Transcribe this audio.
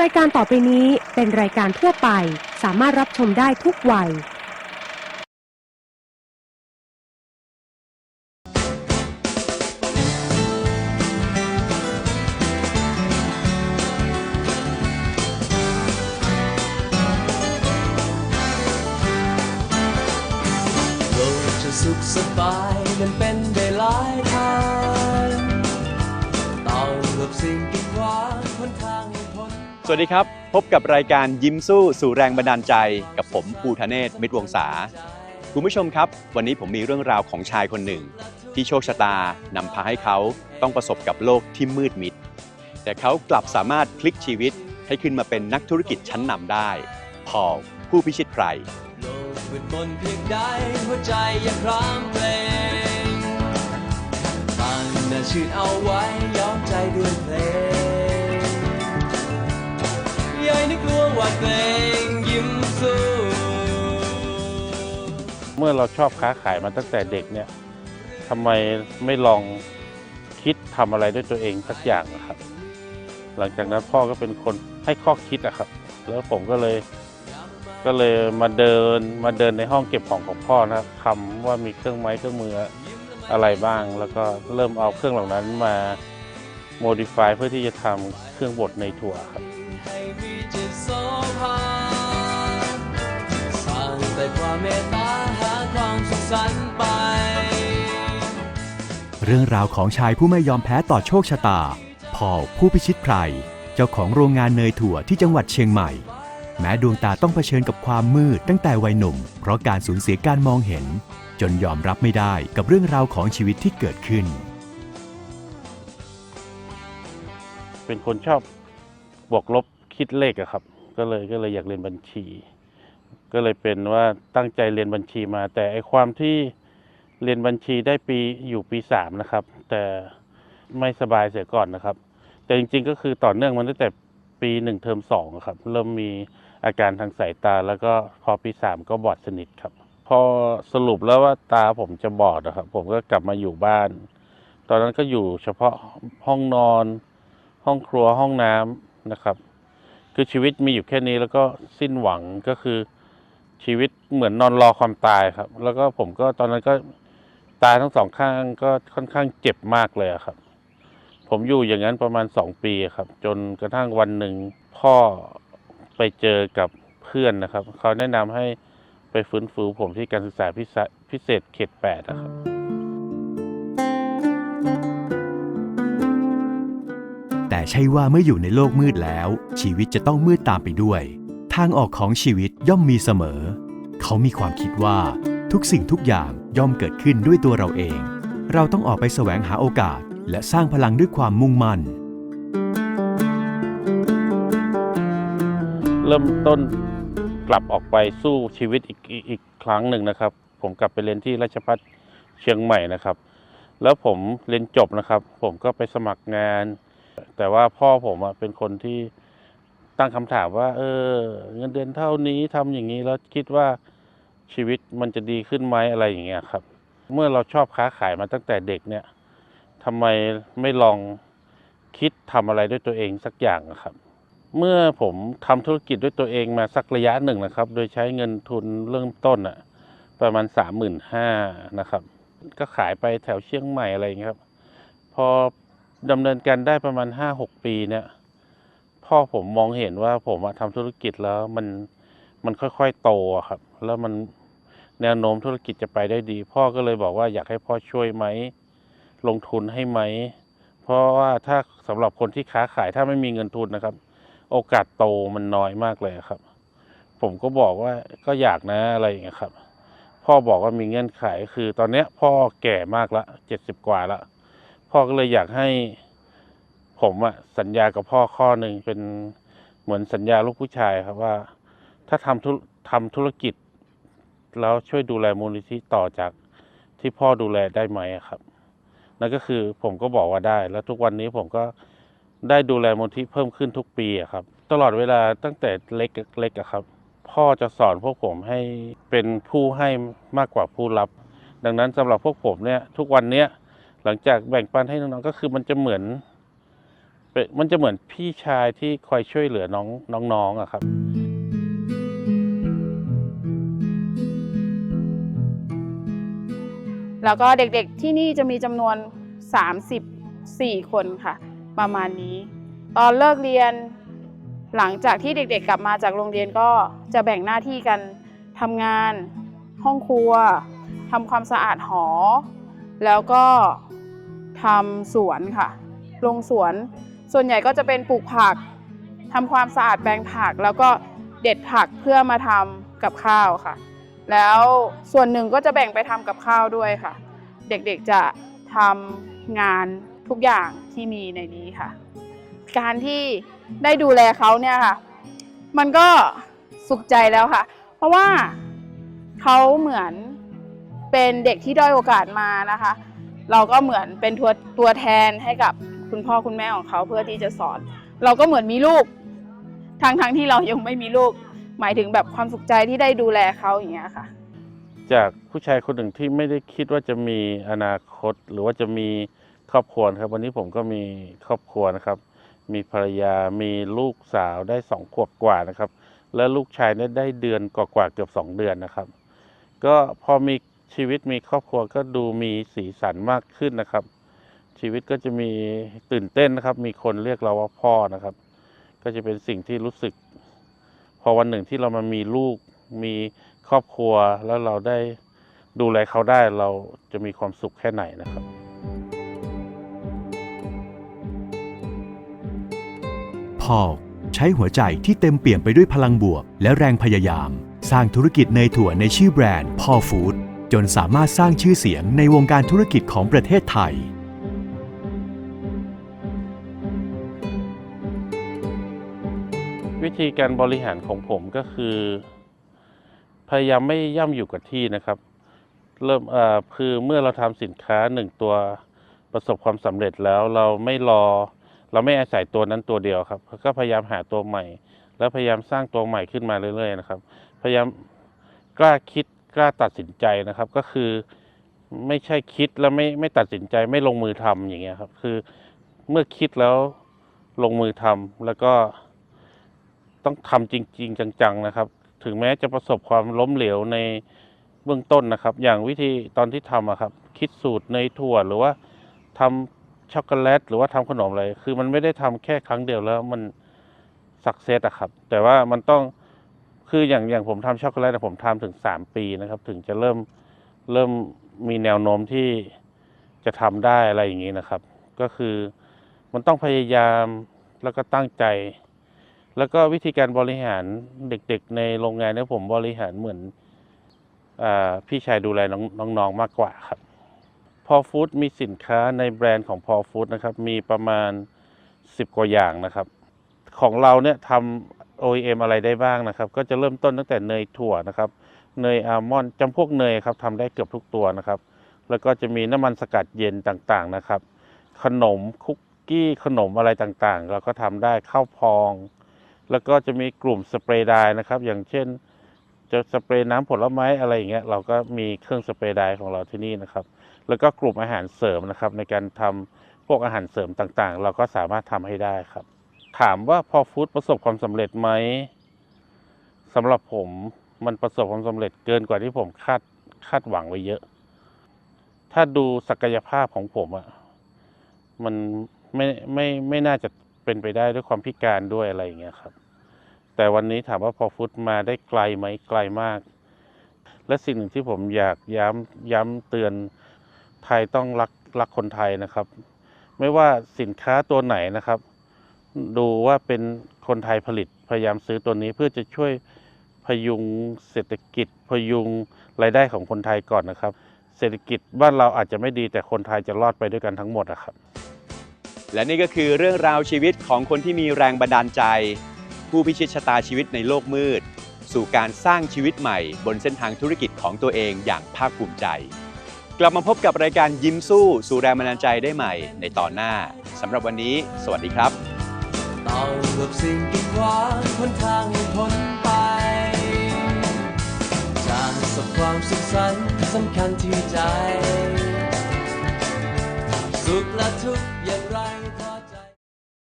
รายการต่อไปนี้เป็นรายการทั่วไป สามารถรับชมได้ทุกวัย โลกจะสุขสบายมันเป็นได้หลายทางต้องหลบสิ่งกี วัสดีครับ พบกับรายการยิ้มสู้สู่แรงบันดาลใจ กับผมภูทะเนศมิตรวงศาคุณผู้ชมครับ วันนี้ผมมีเรื่องราวของชายคนหนึ่ง ที่โชคชะตานำพาให้เขาต้องประสบกับโลกที่มืดมิด แต่เขากลับสามารถพลิกชีวิตให้ขึ้นมาเป็นนักธุรกิจชั้นนำได้ พอผู้พิชิตไพรโลกมืดมนเพียงใดหัวใจยังพร้อมเพลงตั้งน้าชื่นเอาไว้ เมื่อเราชอบค้าขายมาตั้งแต่เด็กเนี่ยทำไมไม่ลองคิดทำอะไรด้วยตัวเองสักอย่างอะครับ หลังจากนั้นพ่อก็เป็นคนให้ข้อคิดอะครับ แล้วผมก็เลยก็เลยมาเดินมาเดินในห้องเก็บของของพ่อนะครับคำว่ามีเครื่องไม้เครื่องมืออะไรบ้าง แล้วก็เริ่มเอาเครื่องเหล่านั้นมา modify เพื่อที่จะทำเครื่องบดในถั่วครับ ร้างแต่ความเมตตาหาความสุขสันต์ไป เรื่องราวของชายผู้ไม่ยอมแพ้ต่อโชคชะตา พอลผู้พิชิตไพรเจ้าของโรงงานเนยถั่วที่จังหวัดเชียงใหม่ แม้ดวงตาต้องเผชิญกับความมืดตั้งแต่วัยหนุ่ม เพราะการสูญเสียการมองเห็น จนยอมรับไม่ได้กับเรื่องราวของชีวิตที่เกิดขึ้น เป็นคนชอบบวกลบคิดเลขอะครับ ก็เลยก็เลยอยากเรียนบัญชี ก็เลยเป็นว่าตั้งใจเรียนบัญชีมา แต่ไอความที่เรียนบัญชีได้ปีอยู่ปีสามนะครับ แต่ไม่สบายเสียก่อนนะครับ แต่จริงๆก็คือต่อเนื่องมาตั้งแต่ปีหนึ่งเทอมสองครับ เริ่มมีอาการทางสายตา แล้วก็พอปีสามก็บอดสนิทครับ พอสรุปแล้วว่าตาผมจะบอดนะครับ ผมก็กลับมาอยู่บ้าน ตอนนั้นก็อยู่เฉพาะห้องนอน ห้องครัวห้องน้ำนะครับ คือชีวิตมีอยู่แค่นี้แล้วก็สิ้นหวังก็คือ ชีวิตเหมือนนอนรอความตายครับ แล้วก็ผมก็ตอนนั้นก็ตายทั้งสองข้างก็ค่อนข้างเจ็บมากเลยครับ ผมอยู่อย่างนั้นประมาณสองปีครับ จนกระทั่งวันหนึ่งพ่อไปเจอกับเพื่อนนะครับ เขาแนะนำให้ไปฟื้นฟูผมที่การศึกษาพิเศษพิเศษเขตแปดนะครับ แต่ใช่ว่าเมื่ออยู่ในโลกมืดแล้ว ชีวิตจะต้องมืดตามไปด้วยางออกของชีวิตย่อมมีเสมอ เขามีความคิดว่าทุกสิ่งทุกอย่างย่อมเกิดขึ้นด้วยตัวเราเอง เราต้องออกไปแสวงหาโอกาส และสร้างพลังด้วยความมุ่งมั่น เริ่มต้นกลับออกไปสู้ชีวิตอีกอีกอีกครั้งหนึ่งนะครับ ผมกลับไปเรียนที่ราชภัฏเชียงใหม่นะครับ แล้วผมเรียนจบนะครับ ผมก็ไปสมัครงาน แต่ว่าพ่อผมอะเป็นคนที่ ตั้งคำถามว่า เออ เงินเดือนเท่านี้ทำอย่างนี้แล้วคิดว่าชีวิตมันจะดีขึ้นไหมอะไรอย่างเงี้ยครับ เมื่อเราชอบค้าขายมาตั้งแต่เด็กเนี่ยทำไมไม่ลองคิดทำอะไรด้วยตัวเองสักอย่างครับ เมื่อผมทำธุรกิจด้วยตัวเองมาสักระยะหนึ่งนะครับ โดยใช้เงินทุนเริ่มต้นอะประมาณสามหมื่นห้านะครับ ก็ขายไปแถวเชียงใหม่อะไรอย่างเงี้ยครับ พอดำเนินการได้ประมาณห้าหกปีเนี่ย พ่อผมมองเห็นว่าผมอะทำธุรกิจแล้วมันมันค่อยๆโตครับ แล้วมันแนวโน้มธุรกิจจะไปได้ดี พ่อก็เลยบอกว่าอยากให้พ่อช่วยไหม ลงทุนให้ไหม เพราะว่าถ้าสำหรับคนที่ค้าขายถ้าไม่มีเงินทุนนะครับ โอกาสโตมันน้อยมากเลยครับ ผมก็บอกว่าก็อยากนะอะไรอย่างเงี้ยครับ พ่อบอกว่ามีเงื่อนไขคือตอนเนี้ยพ่อแก่มากละเจ็ดสิบกว่าละพ่อก็เลยอยากให้ ผมอะสัญญากับพ่อข้อหนึ่งเป็นเหมือนสัญญาลูกผู้ชายครับว่า ถ้าทำธุทำธุรกิจ แล้วช่วยดูแลมูลนิธิต่อจากที่พ่อดูแลได้ไหมครับนั่นก็คือผมก็บอกว่าได้ แล้วทุกวันนี้ผมก็ได้ดูแลมูลที่เพิ่มขึ้นทุกปีครับ ตลอดเวลาตั้งแต่เล็กเล็กครับ พ่อจะสอนพวกผมให้เป็นผู้ให้มากกว่าผู้รับ ดังนั้นสำหรับพวกผมเนี่ยทุกวันเนี้ยหลังจากแบ่งปันให้น้องๆก็คือมันจะเหมือน มันจะเหมือนพี่ชายที่คอยช่วยเหลือน้องน้องๆอะครับ แล้วก็เด็กๆที่นี่จะมีจำนวน 34 คนค่ะ ประมาณนี้ ตอนเลิกเรียนหลังจากที่เด็กๆกลับมาจากโรงเรียนก็จะแบ่งหน้าที่กันทำงานห้องครัวทำความสะอาดหอ แล้วก็ทำสวนค่ะ ลงสวน ส่วนใหญ่ก็จะเป็นปลูกผักทำความสะอาดแปลงผัก แล้วก็เด็ดผักเพื่อมาทำกับข้าวค่ะ แล้วส่วนหนึ่งก็จะแบ่งไปทำกับข้าวด้วยค่ะ เด็กๆจะทำงานทุกอย่างที่มีในนี้ค่ะ การที่ได้ดูแลเขาเนี่ยค่ะ มันก็สุขใจแล้วค่ะ เพราะว่าเขาเหมือนเป็นเด็กที่ด้อยโอกาสมานะคะ เราก็เหมือนเป็นตัวตัวแทนให้กับ คุณพ่อคุณแม่ของเขาเพื่อที่จะสอน เราก็เหมือนมีลูกทางทางที่เรายังไม่มีลูก หมายถึงแบบความสุขใจที่ได้ดูแลเขาอย่างเงี้ยค่ะ จากผู้ชายคนหนึ่งที่ไม่ได้คิดว่าจะมีอนาคต หรือว่าจะมีครอบครัวครับ วันนี้ผมก็มีครอบครัวนะครับ มีภรรยามีลูกสาวได้สองขวบกว่านะครับ และลูกชายเนี่ยได้เดือนกว่าๆเกือบสองเดือนนะครับ ก็พอมีชีวิตมีครอบครัวก็ดูมีสีสันมากขึ้นนะครับ ชีวิตก็จะมีตื่นเต้นนะครับ มีคนเรียกเราว่าพ่อนะครับ ก็จะเป็นสิ่งที่รู้สึก พอวันหนึ่งที่เรามามีลูก มีครอบครัวแล้วเราได้ดูแลเขาได้เราจะมีความสุขแค่ไหนนะครับพ่อใช้หัวใจที่เต็มเปี่ยมไปด้วยพลังบวก และแรงพยายาม สร้างธุรกิจเนยถั่วในชื่อแบรนด์พ่อฟู้ดจนสามารถสร้างชื่อเสียงในวงการธุรกิจของประเทศไทย วิธีการบริหารของผมก็คือ พยายามไม่ย่ำอยู่กับที่นะครับ เริ่มอ่อคือเมื่อเราทำสินค้าหนึ่งตัวประสบความสำเร็จแล้วเราไม่รอ เราไม่อาศัยตัวนั้นตัวเดียวครับ ก็พยายามหาตัวใหม่ แล้วพยายามสร้างตัวใหม่ขึ้นมาเรื่อย ๆ นะครับ พยายามกล้าคิดกล้าตัดสินใจนะครับ ก็คือไม่ใช่คิดแล้วไม่ไม่ตัดสินใจไม่ลงมือทำอย่างเงี้ยครับ คือเมื่อคิดแล้วลงมือทำแล้วก็ ต้องทำจริง ๆ จังๆนะครับ ถึงแม้จะประสบความล้มเหลวในเบื้องต้นนะครับ อย่างวิธีตอนที่ทำอะครับ คิดสูตรในถั่วหรือว่าทำช็อกโกแลตหรือว่าทำขนมอะไร คือมันไม่ได้ทำแค่ครั้งเดียวแล้วมันสักเซสอะครับ แต่ว่ามันต้องคืออย่างอย่างผมทำช็อกโกแลตผมทำถึงสามปีนะครับ ถึงจะเริ่มเริ่มมีแนวโน้มที่จะทำได้อะไรอย่างนี้นะครับ ก็คือมันต้องพยายามแล้วก็ตั้งใจ แล้วก็วิธีการบริหารเด็กๆ ในโรงงานเนี่ยผมบริหารเหมือนอพี่ชายดูแลน้องน้องๆมากกว่าครับพอฟู้ดมีสินค้าในแบรนด์ของพอฟู้ดนะครับ มีประมาณ 10 กว่าอย่างนะครับ ของเราเนี่ยทำ OEM อะไรได้บ้างนะครับ ก็จะเริ่มต้นตั้งแต่เนยถั่วนะครับ เนยอัลมอนด์จำพวกเนยครับทำได้เกือบทุกตัวนะครับ แล้วก็จะมีน้ำมันสกัดเย็นต่างๆนะครับ ขนมคุกกี้ขนมอะไรต่างๆ เราก็ทำได้ข้าวพอง แล้วก็จะมีกลุ่มสเปรย์ไดร์นะครับ อย่างเช่น จะสเปรย์น้ำผลไม้อะไรอย่างเงี้ยเราก็มีเครื่องสเปรย์ไดร์ของเราที่นี่นะครับ แล้วก็กลุ่มอาหารเสริมนะครับ ในการทำพวกอาหารเสริมต่างๆ เราก็สามารถทำให้ได้ครับ ถามว่าพอฟู้ดประสบความสำเร็จไหมสำหรับผมมันประสบความสำเร็จเกินกว่าที่ผมคาดคาดหวังไว้เยอะ ถ้าดูศักยภาพของผมอะมันไม่ไม่ไม่น่าจะ เป็นไปได้ด้วยความพิการด้วยอะไรอย่างเงี้ยครับ แต่วันนี้ถามว่าพอฟุตมาได้ไกลไหมไกลมาก และสิ่งหนึ่งที่ผมอยากย้ำย้ำเตือนไทยต้องรักรักคนไทยนะครับ ไม่ว่าสินค้าตัวไหนนะครับ ดูว่าเป็นคนไทยผลิตพยายามซื้อตัวนี้เพื่อจะช่วยพยุงเศรษฐกิจพยุงรายได้ของคนไทยก่อนนะครับ เศรษฐกิจบ้านเราอาจจะไม่ดีแต่คนไทยจะรอดไปด้วยกันทั้งหมดอะครับ และนี่ก็คือเรื่องราวชีวิตของคนที่มีแรงบันดาลใจ ผู้พิชิตชะตาชีวิตในโลกมืด สู่การสร้างชีวิตใหม่ บนเส้นทางธุรกิจของตัวเองอย่างภาคภูมิใจ กลับมาพบกับรายการยิ้มสู้สู่แรงบันดาลใจได้ใหม่ ในตอนหน้าสำหรับวันนี้ สวัสดีครับต้องหลบสิ่งกีดขวางหนทางให้พ้นไป จากสักความสุขสันต์สำคัญที่ใจ สุขและทุกข์